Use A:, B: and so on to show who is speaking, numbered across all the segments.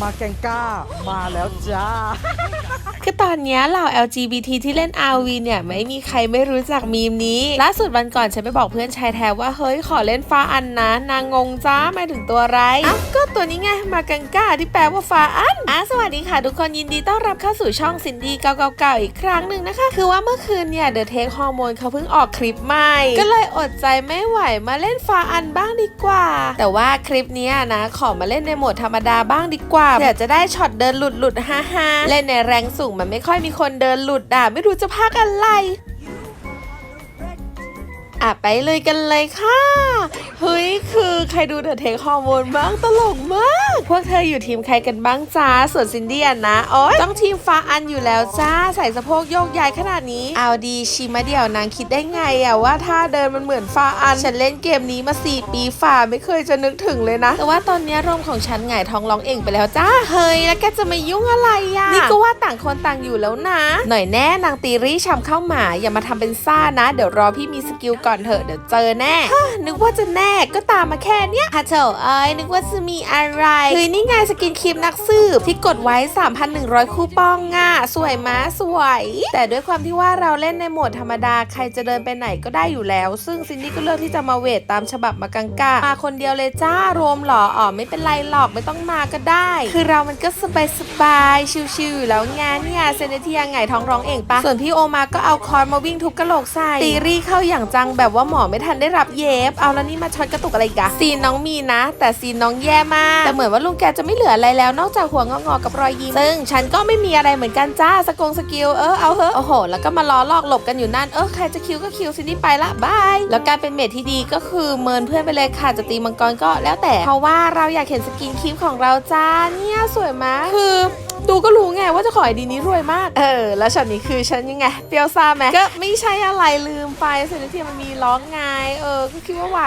A: มาแกงก้ามาแล้วจ้า
B: คือตอนนี้เหล่า LGBT ที่เล่น RV เนี่ยไม่มีใครไม่รู้จักมีมนี้ ล่าสุดวันก่อนฉันไปบอกเพื่อนชายแท้ว่าเฮ้ยขอเล่นฟ้าอันนะ นางงงจ้าหมายถึงตัวอะไรอ้าวก็ตัวนี้ไงมากังก้าที่แปลว่าฟ้าอันอะสวัสดีค่ะทุกคนยินดีต้อนรับเข้าสู่ช่องซินดี้เก่าๆอีกครั้งหนึ่งนะคะ คือว่าเมื่อคืนเนี่ยเดอะเทคฮอร์โมนเขาเพิ่งออกคลิปใหม่ ก็เลยอดใจไม่ไหวมาเล่นฟ้าอันบ้างดีกว่า แต่ว่าคลิปนี้นะขอมาเล่นในโหมดธรรมดาบ้างดีกว่าเผื่อจะได้ช็อตเดินหลุดหลุดๆฮ่าฮาเล่นในแรงสูงมันไม่ค่อยมีคนเดินหลุดอะ ไม่รู้จะพักอะไร อะไปเลยกันเลยค่ะ เฮ้ย คือใครดูเดอะเทคฮอร์โมนบ้างตลกมาก พวกเธออยู่ทีมใครกันบ้างจ้า ส่วนซินดี้นะโอ๊ยต้องทีมฟ้าอันอยู่แล้วจ้า ใส่สะโพกโยกย้ายขนาดนี้ เอาดีชิมาเดี่ยวนางคิดได้ไงอะว่าถ้าเดินมันเหมือนฟ้าอัน ฉันเล่นเกมนี้มา 4 ปีฝ่าไม่เคยจะนึกถึงเลยนะ แต่ว่าตอนนี้รมของฉันหงายท้องร้องเองไปแล้วจ้า เฮ้ย แล้วแกจะมายุ่งอะไรอะนี่ก็ว่าต่างคนต่างอยู่แล้วนะ หน่อยแน่นางตีรี่ชำเข้าหมาอย่ามาทำเป็นซ่านะ เดี๋ยวรอพี่มีสกิลก่อนเถอะเดี๋ยวเจอแน่ นึกว่าจะแน่ก็ตามมาแค่เนี้ยฮัทโถเอ้ยนึกว่าจะมีอะไรเฮ้ยนี่ไงสกินครีมนักสืบที่กดไว้ 3,100 คูปองง่ะสวยมะสวย แต่ด้วยความที่ว่าเราเล่นในโหมดธรรมดาใครจะเดินไปไหนก็ได้อยู่แล้ว ซึ่งซินดี้ก็เลือกที่จะมาเวทตามฉบับมากังกามาคนเดียวเลยจ้ารวมเหรออ๋อไม่เป็นไรหรอกไม่ต้องมาก็ได้ คือเรามันก็สบายสบายๆชิวๆอยู่แล้วไงเนี่ยเซเนเทียไงท้องร้องเองปะส่วนพี่โอมาก็เอาคอนมาวิ่งทุบกระโหลกใส่ตีรี่เข้าอย่างจังแบบว่าหมอไม่ทันได้รับเย็บ เอาแล้วนี่มาช็อตกระตุกอะไรกอะซีนน้องมีนะ แต่ซีนน้องแย่มาก แต่เหมือนว่าลุงแกจะไม่เหลืออะไรแล้ว นอกจากหัวงอกๆกับรอยยิ้ม ซึ่งฉันก็ไม่มีอะไรเหมือนกันจ้าสกงสกิลเออเอาเถอะโอ้โห แล้วก็มาล้อลอกหลบกันอยู่นั่น เออใครจะคิวก็คิวซินี่ไปละบาย แล้วการเป็นเมทที่ดีก็คือเมินเพื่อนไปเลยค่ะจะตีมังกรก็แล้วแต่ เพราะว่าเราอยากเห็นสกินคลิปของเราจ้าเนี่ยสวยมากคือ ดูก็รู้ไงว่าเจะขอไอดีนี้รวยมาก เออ แล้วช็อตนี้คือฉันยังไง เปรียวซ่าไหมก็ไม่ใช่อะไรลืมไปเซนเทียมันมีร้องไง เออ ก็คิดว่าไหว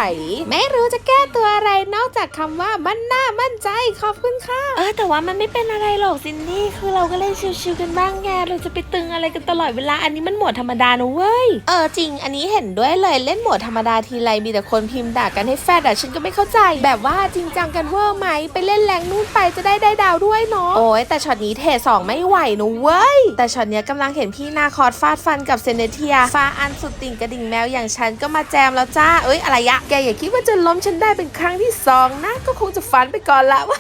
B: ไม่รู้จะแก้ตัวอะไรนอกจากคำว่ามั่นหน้ามั่นใจขอบคุณค่ะ เออ แต่ว่ามันไม่เป็นอะไรหรอกซินดี้ คือเราก็เล่นชิวๆกันบ้างไง เราจะไปตึงอะไรกันตลอดเวลา อันนี้มันโหมดธรรมดานะเว้ย เออจริง อันนี้เห็นด้วยเลย เล่นโหมดธรรมดาทีไรมีแต่คนพิมพ์ด่ากันให้แฟดอะฉันก็ไม่เข้าใจ แบบว่าจริงจังกันเวอร์ไหม ไปเล่นแรงนู่นไปจะได้ได้ดาวด้วยเนาะ โอ้ยแต่ช็อตนี้เทสองไม่ไหวนะเว้ย แต่ช็อตเนี้ยกำลังเห็นพี่นาคอร์ดฟาดฟันกับเซเนเทียฟาอันสุดติ่งกระดิ่งแมวอย่างฉันก็มาแจมแล้วจ้า เอ้ยอะไรยะ แกอย่าคิดว่าจะล้มฉันได้เป็นครั้งที่สองนะ ก็คงจะฟันไปก่อนละว่า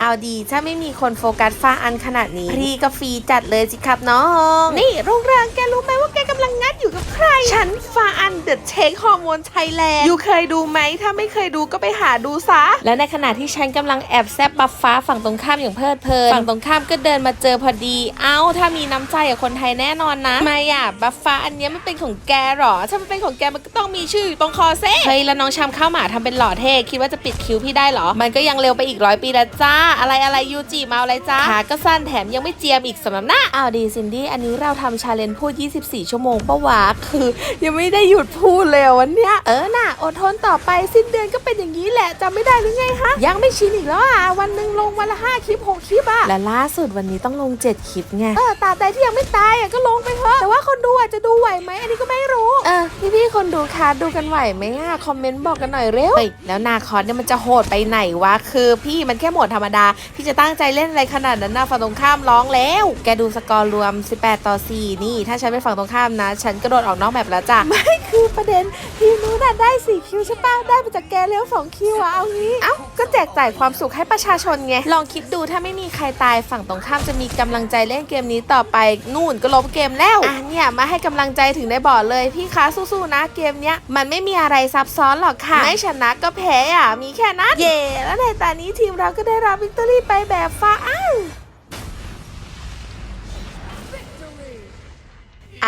B: เอาดี ถ้าไม่มีคนโฟกัสฟ้าอันขนาดนี้พรีก็ฟรีจัดเลยสิครับน้อง นี่โรงแรมแกรู้ไหมว่าแกกำลังงัดอยู่กับใคร ฉันฟ้าอัน เดอะเทคฮอร์โมนไทยแลนด์อยู่เคยดูไหมถ้าไม่เคยดูก็ไปหาดูซะ และในขณะที่ฉันกำลังแอบแซบบัฟฟ้าฝั่งตรงข้ามอย่างเพลิดเพลินฝั่งตรงข้ามก็เดินมาเจอพอดี เอ้า ถ้ามีน้ำใจกับคนไทยแน่นอนนะไม่อะบัฟฟ้าอันเนี้ยมันเป็นของแกเหรอ ถ้ามันเป็นของแกมันก็ต้องมีชื่ออยู่ตรงคอเซ่เฮ้ยแล้วน้องชามข้าวหมาทำเป็นหล่อเท่คิดว่าจะปิดคิวพี่ได้เหรอ มันก็ยังเร็วไปอีกร้อยปีละจ้า อะไรอะไรยูจิมาเอาอะไรจ้าขาก็สั้นแถมยังไม่เจียมอีกสำหรับหน้าอ้าวดีซินดี้อันนี้เราทำชาเลนจ์พูด 24 ชั่วโมงปะวะคือ ยังไม่ได้หยุดพูดเลยอะวันเนี้ยเออน่ะอดทนต่อไปสิ้นเดือนก็เป็นอย่างนี้แหละจำไม่ได้หรือไงฮะยังไม่ชินอีกแล้วอะวันหนึ่งลงวันละห้าคลิปหกคลิปอะและล่าสุดวันนี้ต้องลง7คลิปไงเออตราบใดที่ยังไม่ตายอะก็ลงไปเถอะแต่ว่าคนดูอาจจะดูไหวไหมอันนี้ก็ไม่รู้เออพี่พี่ๆคนดูคะดูกันไหวไหมอะคอมเมนต์บอกกันหน่อยเร็วเฮ้ยแล้วนาคอสเนี่ยมันจะโหดไปไหนวะคือพี่มันแค่โหมดธรรมดาพี่จะตั้งใจเล่นอะไรขนาดนั้นนะฝั่งตรงข้ามร้องแล้ว แกดูสกอร์รวม 18 ต่อ 4 นี่ ถ้าฉันไปฝั่งตรงข้ามนะ ฉันกระโดดออกนอกแบบแล้วจ้ะไม่ คือประเด็นทีมนู้นน่ะได้4คิวใช่ป่ะได้มาจากแกเลี้ยว2คิวอะเอางี้ เอ้าก็แจกจ่ายความสุขให้ประชาชนไง ลองคิดดูถ้าไม่มีใครตายฝั่งตรงข้ามจะมีกำลังใจเล่นเกมนี้ต่อไปนู่นก็ลบเกมแล้วอะเนี่ยมาให้กำลังใจถึงได้บอกเลยพี่คะสู้ๆนะเกมเนี้ยมันไม่มีอะไรซับซ้อนหรอกค่ะไม่ชนะก็แพ้อะมีแค่นั้นเย่แล้วในตอนนี้ทีมเราก็ได้รับวิกตอรี่ไปแบบฟ้าอ้าว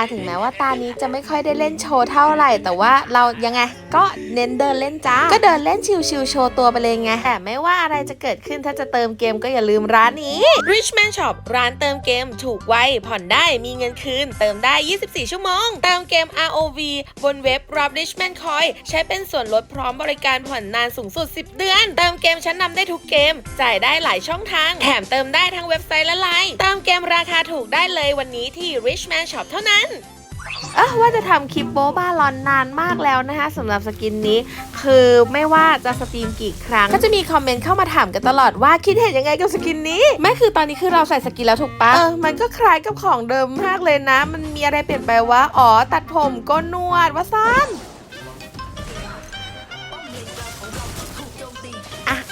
B: อาถึงแม้ว่าตานี้จะไม่ค่อยได้เล่นโชว์เท่าไหร่ แต่ว่าเรายังไงก็เน้นเดินเล่นจ้า ก็เดินเล่นชิวๆโชว์ตัวไปเลยไง แต่ไม่ว่าอะไรจะเกิดขึ้นถ้าจะเติมเกมก็อย่าลืมร้านนี้ Richman Shop ร้านเติมเกมถูกไวผ่อนได้มีเงินคืน เติมได้ 24 ชั่วโมง เติมเกม ROV บนเว็บรับ Richman Coin ใช้เป็นส่วนลดพร้อมบริการผ่อนนานสูงสุด 10 เดือน เติมเกมชั้นนำได้ทุกเกม จ่ายได้หลายช่องทาง แถมเติมได้ทั้งเว็บไซต์และไลน์เติมเกมราคาถูกได้เลยวันนี้ที่ Richman Shop เท่านั้นเอะว่าจะทำคลิปโบ๊ะบ้าลอนนานมากแล้วนะคะสำหรับสกินนี้ คือไม่ว่าจะสตรีมกี่ครั้ง ก็จะมีคอมเมนต์เข้ามาถามกันตลอดว่าคิดเห็นยังไงกับสกินนี้ไม่คือตอนนี้คือเราใส่สกินแล้วถูกปะเออมันก็คล้ายกับของเดิมมากเลยนะ มันมีอะไรเปลี่ยนไปวะอ๋อตัดผมก้นนวดว่าสั้น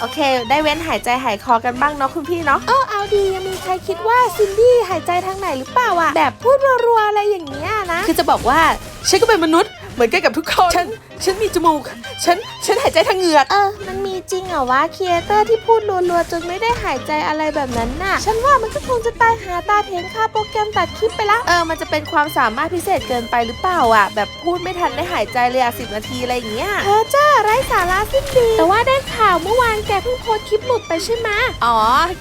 B: โอเค ได้เว้นหายใจหายคอกันบ้างเนาะคุณพี่เนาะเออเอาดียังมีใครคิดว่าซินดี้หายใจทางไหนหรือเปล่าอะแบบพูดรัวๆอะไรอย่างเงี้ยนะคือจะบอกว่าฉันก็เป็นมนุษย์เหมือนกันกับทุกคนฉันฉันมีจมูก ฉันฉันหายใจทางเหงือกเออมันมี จริงเหรอวะครีเอเตอร์ที่พูดรัวๆจนไม่ได้หายใจอะไรแบบนั้นน่ะ ฉันว่ามันก็คงจะตายหาตาเทงค่าโปรแกรมตัดคลิปไปละ เออ มันจะเป็นความสามารถพิเศษเกินไปหรือเปล่าอะแบบพูดไม่ทันได้หายใจเลยอะสิบนาทีอะไรอย่างเงี้ยเออจ้าไร้สาระสิ้นดี แต่ว่าได้ข่าวเมื่อวานแกเพิ่งโพสต์คลิปหลุดไปใช่ไหมอ๋อ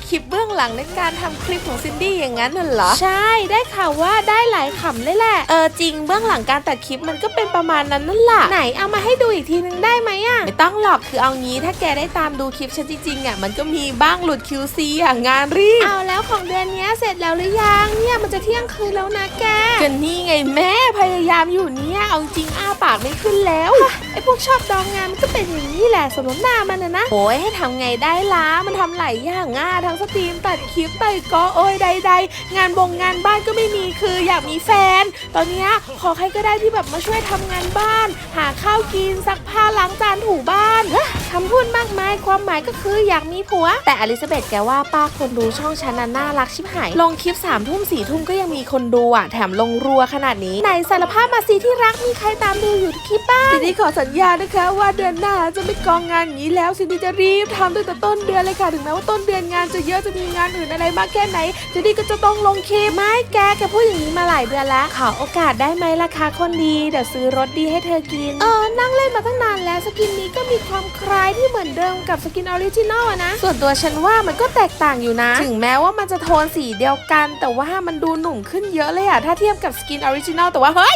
B: คลิปเบื้องหลังในการทำคลิปของซินดี้อย่างนั้นน่ะเหรอ ใช่ ได้ข่าวว่าได้หลายขำเลยแหละ เออจริงเบื้องหลังการตัดคลิปมันก็เป็นประมาณนั้นนั่นแหละ ไหนเอามาให้ดูอีกทีนึงได้ไหมอะไม่ต้องหรอก คือเอางี้ถ้าแกได้ตามดูคลิปฉันจริงๆอะมันก็มีบ้างหลุด QC อะงานรีบเอาแล้วของเดือนนี้เสร็จแล้วหรือยังเนี่ยมันจะเที่ยงคืนแล้วนะแกก็นี่ไงแม่พยายามอยู่เนี่ยเอาจริงอ้าปากไม่ขึ้นแล้วไอ้พวกชอบดองงานมันก็เป็นอย่างนี้แหละสมน้ำหน้ามันนะนะโอ้ยให้ทำไงได้ล่ะมันทำหลายอย่างง่าทั้งสตรีมตัดคลิปไปก็โอ้ยใด ๆ งานบงงานบ้านก็ไม่มีคืออยากมีแฟน ตอนเนี้ยขอใครก็ได้ที่แบบมาช่วยทำงานบ้าน หาข้าวกินซักผ้าล้างจานถูบ้านเฮ้ยคำพูดมากมายความหมายก็คืออยากมีผัว แต่อลิซาเบธแกว่าป้าคนดูช่องฉันน่ะน่ารักชิบหาย ลงคลิป3ามทุ่มสี่ทุ่มก็ยังมีคนดูอะ แถมลงรัวขนาดนี้ ไหนสารภาพมาสิที่รักมีใครตามดูอยู่ทุกคลิปบ้างซินดี้ขอสัญญานะคะ ว่าเดือนหน้าจะไม่กองงานอย่างนี้แล้วซินดี้จะรีบทำตั้งแต่ต้นเดือนเลยค่ะถึงแม้ว่าต้นเดือนงานจะเยอะจะมีงานอื่นอะไรมากแค่ไหนซินดี้ก็จะต้องลงคลิปไม่แกแกพูดอย่างนี้มาหลายเดือนแล้วขอโอกาสได้ไหมล่ะคะคนดีเดี๋ยวซื้อรถดีให้เธอกินเออนั่งเล่นมาตั้งนานแล้วสกินนี้ก็มีความคล้ายที่เหมือนเดิมกับสกินออริจินอลนะ ส่วนตัวฉันว่ามันก็แตกต่างอยู่นะ ถึงแม้ว่ามันจะโทนสีเดียวกัน แต่ว่ามันดูหนุ่มขึ้นเยอะเลยอะถ้าเทียบกับสกินออริจินอลแต่ว่าเฮ้ย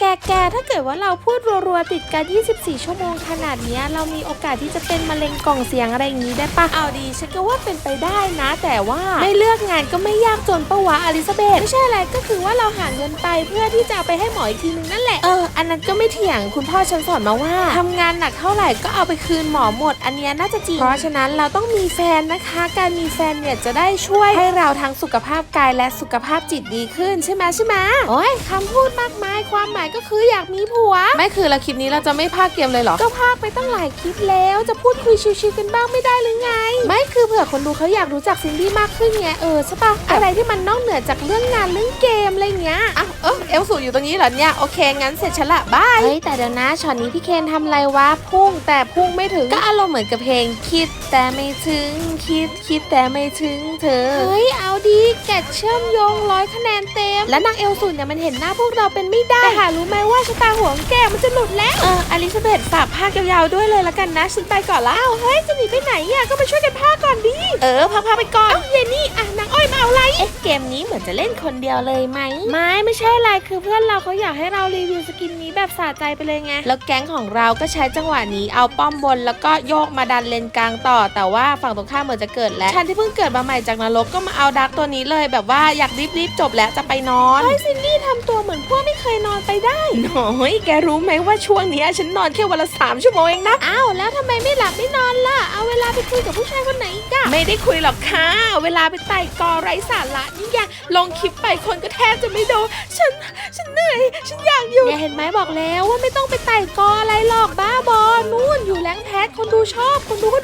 B: แกแกถ้าเกิดว่าเราพูดรัวๆติดกัน 24 ชั่วโมงขนาดนี้เรามีโอกาสที่จะเป็นมะเร็งกล่องเสียงอะไรอย่างนี้ได้ปะเอาดีฉันก็ว่าเป็นไปได้นะ แต่ว่าไม่เลือกงานก็ไม่ยากจนปะวะอลิซาเบธไม่ใช่อะไรก็คือว่าเราหาเงินไปเพื่อที่จะไปให้หมออีกทีนึงนั่นแหละเอออันนั้นก็ไม่เถียงคุณพ่อฉันสอนมาว่าทำงานหนักเท่าไหร่ก็เอาไปคืนหมอหมด อันเนี้ยน่าจะจริงเพราะฉะนั้นเราต้องมีแฟนนะคะ การมีแฟนเนี่ยจะได้ช่วยให้เราทั้งสุขภาพกายและสุขภาพจิตดีขึ้นใช่ไหมใช่ไหมโอ้ยคำพูดมากมายความหมายก็คืออยากมีผัว ไม่คือเราคลิปนี้เราจะไม่พากเกมเลยเหรอ ก็พากไปตั้งหลายคลิปแล้ว จะพูดคุยชิวๆกันบ้างไม่ได้หรือไง ไม่คือเผื่อคนดูเขาอยากรู้จักซินดี้มากขึ้นไงเออใช่ปะอะไรที่มันนอกเหนือจากเรื่องงานเรื่องเกมอะไรเงี้ยอะเออเอลสูอยู่ตรงนี้เหรอเนี่ยโอเคงั้นเสร็จฉันละบายเฮ้ยแต่เดี๋ยวนะช็อตนี้พี่เคนทำอะไรวะพุ่งแต่พุ่งไม่ถึงก็อารมณ์เหมือนกับเพลงคิดแต่ไม่ถึงคิดคิดแต่ไม่ถึงเธอเฮ้ยเอาดีแกะเชื่อมโยงร้อยคะแนนเต็มและนางเอลสูเนี่ยมันเห็นหน้าพวกเราเป็นไม่ได้แต่หารู้ไหมว่าชะตาหัวของแกมันจะหลุดแล้วเอออลิซาเบธฝากพากยาวๆด้วยเลยละกันนะฉันไปก่อนละอ้าวเฮ้ยจะหนีไปไหนอะก็มาช่วยกันพากก่อนดิเออพาพาไปก่อนเอ้าเยนี่อะนางอ้อยมาเอาอะไรเอ๊ะเกมนี้เหมือนจะเล่นคนเดียวเลยไหมไม่ไม่ใช่อะไรคือเพื่อนเราเขาอยากให้เรารีวิวสกินนี้แบบสะใจไปเลยไงแล้วแก๊งของเราก็ใช้จังหวะนี้เอาป้อมบนแล้วก็โยกมาดันเลนกลางต่อ แต่ว่าฝั่งตรงข้ามเหมือนจะเกิดแล้วฉันที่เพิ่งเกิดมาใหม่จากนรกก็มาเอาดักตัวนี้เลยแบบว่าอยากรีบๆจบแล้วจะไปนอนเฮ้ยซินนี่ทำตัวเหมือนพวกไม่ เคยนอนไปได้น้อยแกรู้ไหมว่าช่วงเนี้ยฉันนอนแค่วันละสามชั่วโมงเองนะ อ้าวแล้วทำไมไม่หลับไม่นอนล่ะ เอาเวลาไปคุยกับผู้ชายคนไหนอีกอะไม่ได้คุยหรอกค่ะ เวลาไปไต่กอไร้สาระนี่ไงลงคลิปไปคนก็แทบจะไม่ดู ฉัน ฉันเหนื่อย ฉันอยากอยู่เนี่ยเห็นไหมบอกแล้วว่าไม่ต้องไปไต่กออะไรหรอกบ้าบอนู่นอยู่แรงแพทคนดูชอบ คนดูก็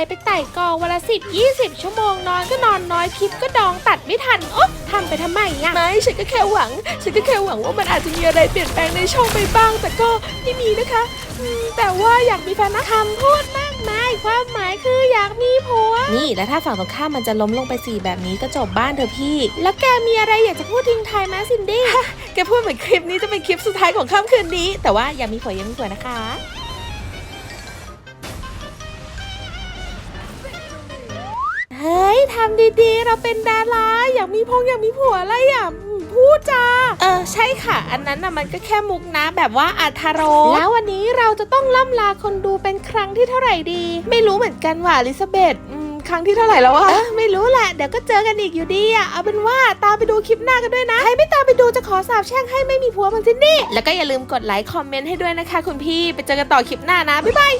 B: ออะไรไปไต่กอวันละสิบยี่สิบชั่วโมงนอนก็นอนน้อยคลิปก็ดองตัดไม่ทันโอ๊ะทำไปทำไมอะไม่ฉันก็แค่หวัง ฉันก็แค่หวังว่ามันอาจจะมีอะไรเปลี่ยนแปลงในช่องไปบ้าง แต่ก็ไม่มีนะคะอืมแต่ว่าอยากมีแฟนนะคำพูดมากมายความหมายคืออยากมีผัว นี่แล้วถ้าฝั่งตรงข้ามมันจะล้มลงไปสี่แบบนี้ก็จบบ้านเธอพี่ แล้วแกมีอะไรอยากจะพูดทิ้งท้ายไหมซินดี้แกพูดเหมือนคลิปนี้จะเป็นคลิปสุดท้ายของค่ำคืนนี้ แต่ว่าอย่ามีผัวยังมีผัวนะคะ เฮ้ยทำดีๆ เราเป็นดาราอยากมีพงอยากมีผัวอะไรอะอืมพูดจาเออใช่ค่ะ อันนั้นน่ะมันก็แค่มุกนะแบบว่าอัธรสแล้ววันนี้เราจะต้องล่ำลาคนดูเป็นครั้งที่เท่าไหร่ดี ไม่รู้เหมือนกันว่าอลิซาเบธอืม
C: ครั้งที่เท่าไหร่แล้ววะเอ้อไม่รู้แหละ เดี๋ยวก็เจอกันอีกอยู่ดีอะเอาเป็นว่าตามไปดูคลิปหน้ากันด้วยนะ ใครไม่ตามไปดูจะขอสาบแช่งให้ไม่มีผัวบางซินนี่ แล้วก็อย่าลืมกดไลค์คอมเมนต์ให้ด้วยนะคะ คุณพี่ ไปเจอกันต่อคลิปหน้านะ บ๊ายบาย